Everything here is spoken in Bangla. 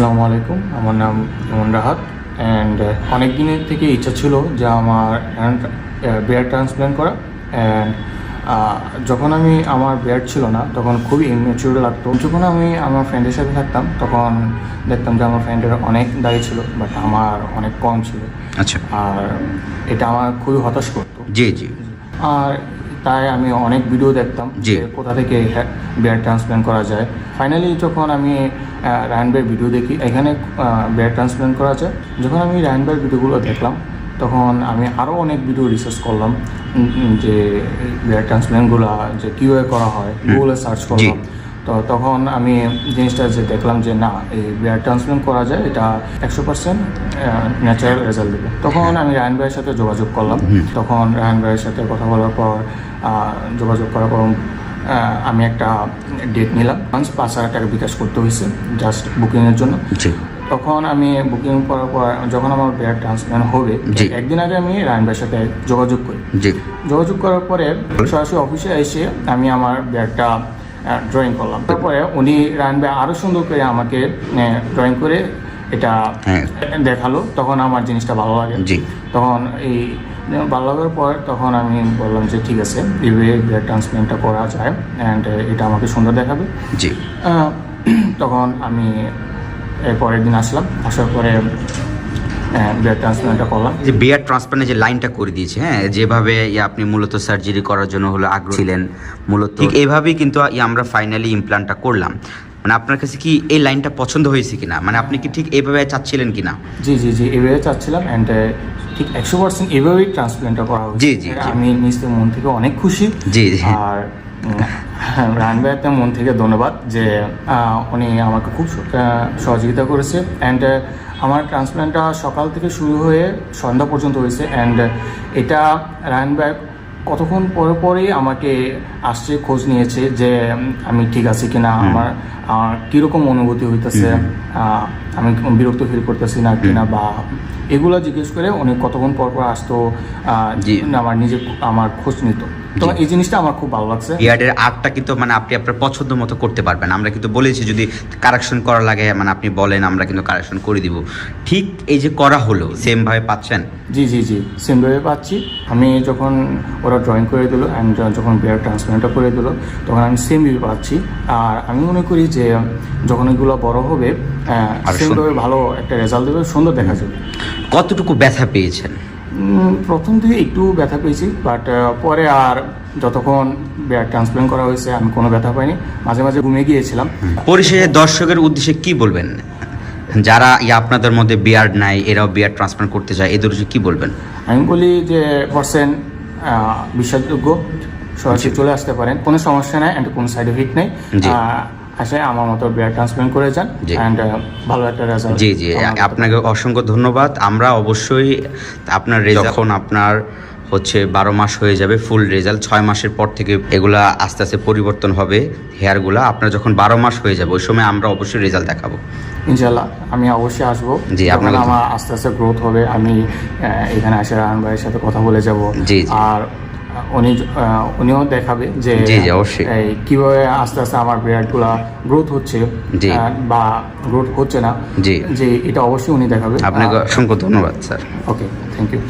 আসসালামু আলাইকুম। আমার নাম ইমন রাহাত অ্যান্ড অনেক দিনের থেকে ইচ্ছা ছিল যে আমার হ্যান্ড বেয়ার ট্রান্সপ্ল্যান্ট করা অ্যান্ড যখন আমি আমার বেয়ার ছিল না তখন খুবই ইমেচিউর লাগতো। যখন আমি আমার ফ্রেন্ডের সাথে থাকতাম তখন দেখতাম যে আমার ফ্রেন্ডের অনেক দায়ী ছিল বাট আমার অনেক কম ছিল। আচ্ছা। আর এটা আমার খুবই হতাশ করতো। জি জি। আর তাই আমি অনেক ভিডিও দেখতাম যে কোথা থেকে বেয়ার ট্রান্সপ্ল্যান্ট করা যায়। ফাইনালি যখন আমি রায়নবের ভিডিও দেখি এখানে বেয়ার ট্রান্সপ্ল্যান্ট করা যায়। যখন আমি রায়নবের ভিডিওগুলো দেখলাম তখন আমি আরও অনেক ভিডিও রিসার্চ করলাম যে বেয়ার ট্রান্সপ্ল্যান্টগুলো যে কীভাবে করা হয় গুগলে সার্চ করলাম। তো তখন আমি জিনিসটা যে দেখলাম যে না এই বেয়ার ট্রান্সপ্ল্যান্ট করা যায় এটা একশো পার্সেন্ট ন্যাচারাল রেজাল্ট দেবে। তখন আমি রায়ন ভাইয়ের সাথে যোগাযোগ করলাম। তখন রায়ন ভাইয়ের সাথে কথা বলার পর যোগাযোগ করার পর আমি একটা ডেট নিলাম। পাঁচ পাঁচ হাজার টাকা বিকাশ করতে হয়েছে জাস্ট বুকিংয়ের জন্য। তখন আমি বুকিং করার পর যখন আমার বেয়ার ট্রান্সপ্ল্যান্ট হবে একদিন আগে আমি রায়ন ভাইয়ের সাথে যোগাযোগ করি। যোগাযোগ করার পরে সরাসরি অফিসে এসে আমি আমার ব্যাগটা ড্রয়িং করলাম। তারপরে উনি রানবে আরও সুন্দর করে আমাকে ড্রয়িং করে এটা হ্যাঁ। দেখাল তখন আমার জিনিসটা ভালো লাগে। তখন এই ভালো লাগার পর তখন আমি বললাম যে ঠিক আছে এইভাবে ব্যাগ ট্রান্সপ্লেন্টটা করা যায় অ্যান্ড এটা আমাকে সুন্দর দেখাবে। জি। তখন আমি পরের দিন আসলাম আসার পরে ব্যাগ ট্রান্সপ্লেন্টটা করলাম। যে বিয়ার ট্রান্সপ্লান্টে যে লাইনটা করে দিয়েছে হ্যাঁ যেভাবে আপনি মূলত সার্জারি করার জন্য হলো আগ্রহ ছিলেন মূলত ঠিক এইভাবেই কিন্তু ইয়ে আমরা ফাইনালি ইমপ্লান্টটা করলাম। মানে আপনার কাছে কি এই লাইনটা পছন্দ হয়েছে কিনা? মানে আপনি কি ঠিক এইভাবে চাচ্ছিলেন কিনা? জি জি জি এভাবে চাচ্ছিলাম অ্যান্ড ঠিক একশো পার্সেন্ট এভাবেই ট্রান্সপ্লেন্টটা করা হয়েছে। জি, জি। আমি নিজ মন থেকে অনেক খুশি। জি, জি। আর রান মন থেকে ধন্যবাদ যে উনি আমাকে খুব সহযোগিতা করেছে অ্যান্ড আমার ট্রান্সপ্ল্যান্টটা সকাল থেকে শুরু হয়ে সন্ধ্যা পর্যন্ত হয়েছে অ্যান্ড এটা রায়ন ব্যাগ কতক্ষণ পরে পরেই আমাকে আসছে খোঁজ নিয়েছে যে আমি ঠিক আছি কিনা আমার আমার কীরকম অনুভূতি হইতেছে আমি বিরক্ত ফিল করতেছি না কিনা বা এগুলো জিজ্ঞেস করে উনি কতক্ষণ পর পর আসতো আমার নিজে আমার খোঁজ নিত। তো এই জিনিসটা আমার খুব ভালো লাগছে। বিয়ার্ডের আর্টটা কিন্তু মানে আপনি আপনার পছন্দ মতো করতে পারবেন। আমরা কিন্তু বলেছি যদি কারেকশন করা লাগে মানে আপনি বলেন আমরা কিন্তু কারেকশন করে দিব। ঠিক এই যে করা হলো সেম ভাবে পাচ্ছেন? জি জি জি সেমভাবে পাচ্ছি। আমি যখন ওরা ড্রয়িং করে দিল অ্যান্ড যখন বিয়ার ট্রান্সপ্লান্টটা করে দিল তখন আমি সেমভাবে পাচ্ছি। আর আমি মনে করি যে যখন এগুলো বড় হবে সেমভাবে ভালো একটা রেজাল্ট দেবে সুন্দর দেখা যাবে। কতটুকু ব্যথা পেয়েছেন? প্রথম দিকে একটু ব্যথা পেয়েছি বাট পরে আর যতক্ষণ ট্রান্সপ্লান্ট করা হয়েছে আমি কোনো ব্যথা পাইনি। মাঝে মাঝে ঘুমিয়ে গিয়েছিলাম। পরিশেষে দর্শকের উদ্দেশ্যে কি বলবেন? যারা আপনাদের মধ্যে বিয়ার্ড নাই এরাও বিয়ার্ড ট্রান্সপ্লান্ট করতে চায় এদের উদ্দেশ্যে কি বলবেন? আমি বলি যে পার্সেন্ট বিশ্বাসযোগ্য সরাসরি চলে আসতে পারেন। কোনো সমস্যা নাই অ্যান্ড কোনো সাইড এফেক্ট নেই। আসে আমার মতো ব্লাড ট্রান্সপ্লান্ট করে যান। অ্যান্ড ভালো একটা রেজাল্ট জি জি আপনাকে অসংখ্য ধন্যবাদ। আমরা অবশ্যই আপনার রেজাল্ট যখন আপনার হচ্ছে বারো মাস হয়ে যাবে ফুল রেজাল্ট ছয় মাসের পর থেকে এগুলা আস্তে আস্তে পরিবর্তন হবে হেয়ারগুলা আপনার যখন বারো মাস হয়ে যাবে ওই সময় আমরা অবশ্যই রেজাল্ট দেখাবো। ইনশাল্লাহ আমি অবশ্যই আসব। জি, আপনাকে- আমার আস্তে আস্তে গ্রোথ হবে আমি এখানে আসে রান ভাইয়ের সাথে কথা বলে যাব। জি। আর উনি উনিও দেখাবে যে। কীভাবে আস্তে আস্তে আমার বিরাটগুলা গ্রোথ হচ্ছে। বা গ্রোথ হচ্ছে না। যে এটা অবশ্যই উনি দেখাবে আপনাকে অসংখ্য ধন্যবাদ স্যার ওকে থ্যাংক ইউ